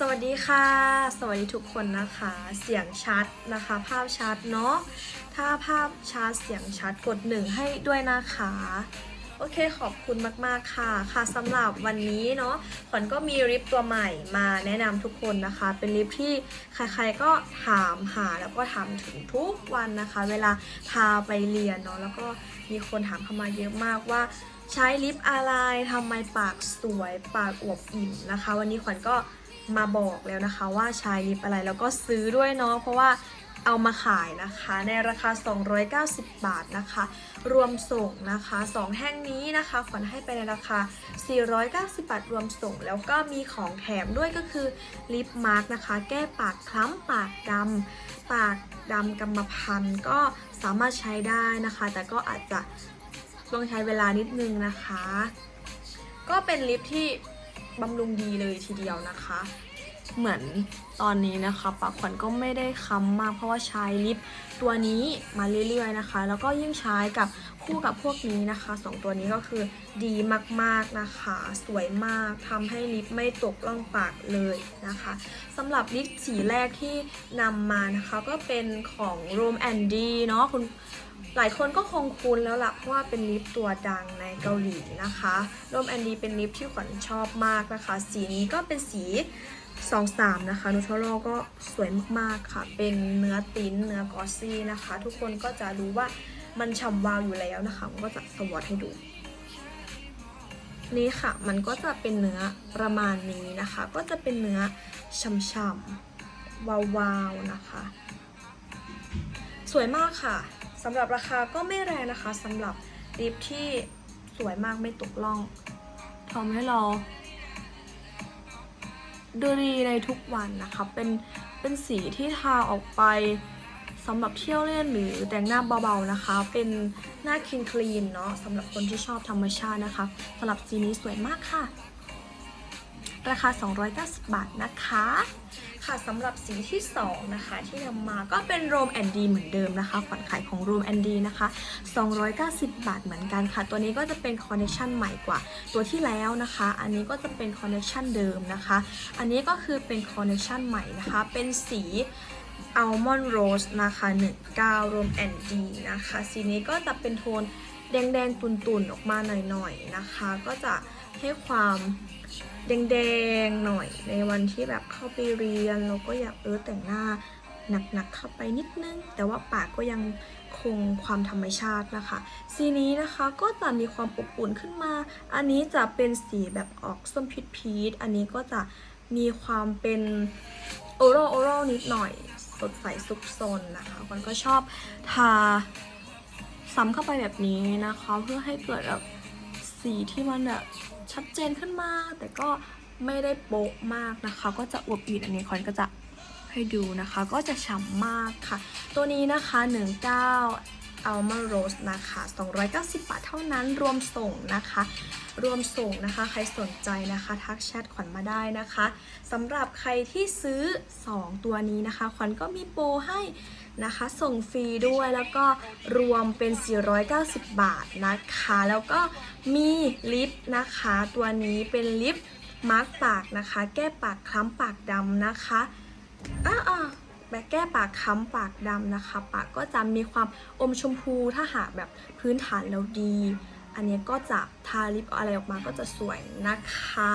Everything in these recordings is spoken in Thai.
สวัสดีค่ะ สวัสดีทุกคนนะคะ เสียงชัดนะคะ ภาพชัดเนาะถ้าภาพชัดเสียงชัดกดหนึ่งให้ด้วยนะคะ โอเคขอบคุณมากๆค่ะ ค่ะสำหรับวันนี้เนาะขวัญก็มีลิปตัวใหม่มาแนะนำทุกคนนะคะ เป็นลิปที่ใครๆก็ถามหาแล้วก็ถามถึงทุกวันนะคะ เวลาพาไปเรียนเนาะแล้วก็มีคนถามเข้ามาเยอะมากว่าใช้ลิปอะไรทำไมปากสวยปากอวบอิ่มนะคะ วันนี้ขวัญก็ มาบอกแล้วนะคะว่าใช้ลิปอะไรแล้วก็ซื้อด้วยเนาะเพราะว่าเอามาขายนะคะในราคา 290 บาทนะคะ รวมส่งนะคะ 2 แท่งนี้นะคะขวัญให้ไปในราคา 490 บาทรวมส่ง แล้วก็มีของแถมด้วยก็คือลิปมาร์กนะคะ แก้ปากคล้ำปากดำปากดำกรรมพันธุ์ก็สามารถใช้ได้นะคะ แต่ก็อาจจะต้องใช้เวลานิดนึงนะคะ ก็เป็นลิปที่ บำรุงดีเลยทีเดียวนะคะ เหมือนตอนนี้นะคะปากขวัญก็ไม่ได้ค้ำมากเพราะว่าใช้ลิปตัวนี้มาเรื่อยๆนะคะ แล้วก็ยิ่งใช้กับคู่กับพวกนี้นะคะสองตัวนี้ก็คือดีมากๆนะคะ สวยมากทำให้ลิปไม่ตกล่องปากเลยนะคะสำหรับลิปสีแรกที่นำมานะคะก็เป็นของ r o m and D เนาะคุณหลายคนก็คงคุ้นแล้วล่ะเพราะว่าเป็นลิปตัวดังในเกาหลีนะคะร่มแอนดีเป็นลิปที่ขวัญชอบมากนะคะ สีนี้ก็เป็นสี 23 นะคะนูทร l ก็สวยมากๆค่ะ เป็นเนื้อติ้นเนื้อกอซี่นะคะ ทุกคนก็จะรู้ว่ามันฉ่ำวาวอยู่แล้วนะคะก็จะสวอตให้ดู นี่ค่ะ มันก็จะเป็นเนื้อประมาณนี้นะคะ ก็จะเป็นเนื้อฉ่ำๆวาวๆนะคะ สวยมากค่ะสำหรับราคาก็ไม่แรงนะคะสำหรับลิปที่สวยมากไม่ตกล่องทำให้เรา ดูดีในทุกวันนะคะ เป็นเป็นสีที่ทาออกไปสำหรับเที่ยวเล่นหรือแต่งหน้าเบาๆนะคะ เป็นหน้าคลีนคลีนเนาะสำหรับคนที่ชอบธรรมชาตินะคะสำหรับสีนี้สวยมากค่ะ ราคา 290 บาทนะคะ ค่ะสำหรับสีที่ 2 นะคะ ที่นำมาก็เป็น Rome and D เหมือนเดิมนะคะขวัญขายของ Rome and D นะคะ 290 บาทเหมือนกันค่ะ ตัวนี้ก็จะเป็นคอนเนคชันใหม่กว่า ตัวที่แล้วนะคะ อันนี้ก็จะเป็นคอนเนคชันเดิมนะคะ อันนี้ก็คือเป็นคอนเนคชันใหม่นะคะ เป็นสี Almond Rose นะคะ19 Rome and D นะคะ สีนี้ก็จะเป็นโทนแดงๆตุ่นๆ ออกมาหน่อยๆนะคะ ก็จะให้ความ แดงๆหน่อยในวันที่แบบเข้าไปเรียน เราก็อยากเออแต่งหน้าหนักๆเข้าไปนิดนึง แต่ว่าปากก็ยังคงความธรรมชาตินะคะ สีนี้นะคะก็จะมีความอบอุ่นขึ้นมา อันนี้จะเป็นสีแบบออกส้มพีชพีอันนี้ก็จะมีความเป็นโอโรโอโรนิดหน่อย สดใสซุกซนนะคะมันก็ชอบทาซ้ำเข้าไปแบบนี้นะคะ เพื่อให้เกิดแบบสีที่มันแบบ ชัดเจนขึ้นมาแต่ก็ไม่ได้โป๊ะมากนะคะ ก็จะอวบอิ่มอันนี้คอนก็จะให้ดูนะคะ ก็จะฉ่ำมากค่ะ ตัวนี้นะคะ 19 Alma Rose นะคะ 290 บาทเท่านั้นรวมส่งนะคะ รวมส่งนะคะ ใครสนใจนะคะ ทักแชทขวัญมาได้นะคะสำหรับใครที่ซื้อ 2 ตัวนี้นะคะ ขวัญก็มีโปรให้นะคะ ส่งฟรีด้วยแล้วก็รวมเป็น 490 บาทนะคะ แล้วก็มีลิปนะคะ ตัวนี้เป็นลิปมาร์กปากนะคะ แก้ปากคล้ำปากดำนะคะอ่าอ่า แบบแก้ปากค้ำปากดำนะคะ ปากก็จะมีความอมชมพูถ้าหากแบบพื้นฐานแล้วดี อันนี้ก็จะทาลิปอะไรออกมาก็จะสวยนะคะ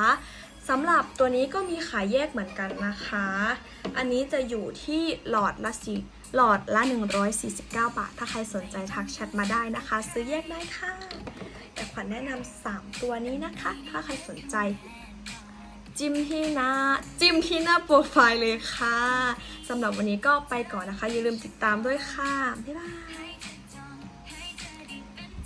สำหรับตัวนี้ก็มีขายแยกเหมือนกันนะคะ อันนี้จะอยู่ที่หลอดละสีหลอดละ 149 บาท ถ้าใครสนใจทักแชทมาได้นะคะ ซื้อแยกได้ค่ะ แต่ขวัญแนะนำ3ตัวนี้นะคะ ถ้าใครสนใจ จิ้มที่หน้าจิ้มที่หน้าโปรไฟล์เลยค่ะสำหรับวันนี้ก็ไปก่อนนะคะ อย่าลืมติดตามด้วยค่ะ บ๊ายบาย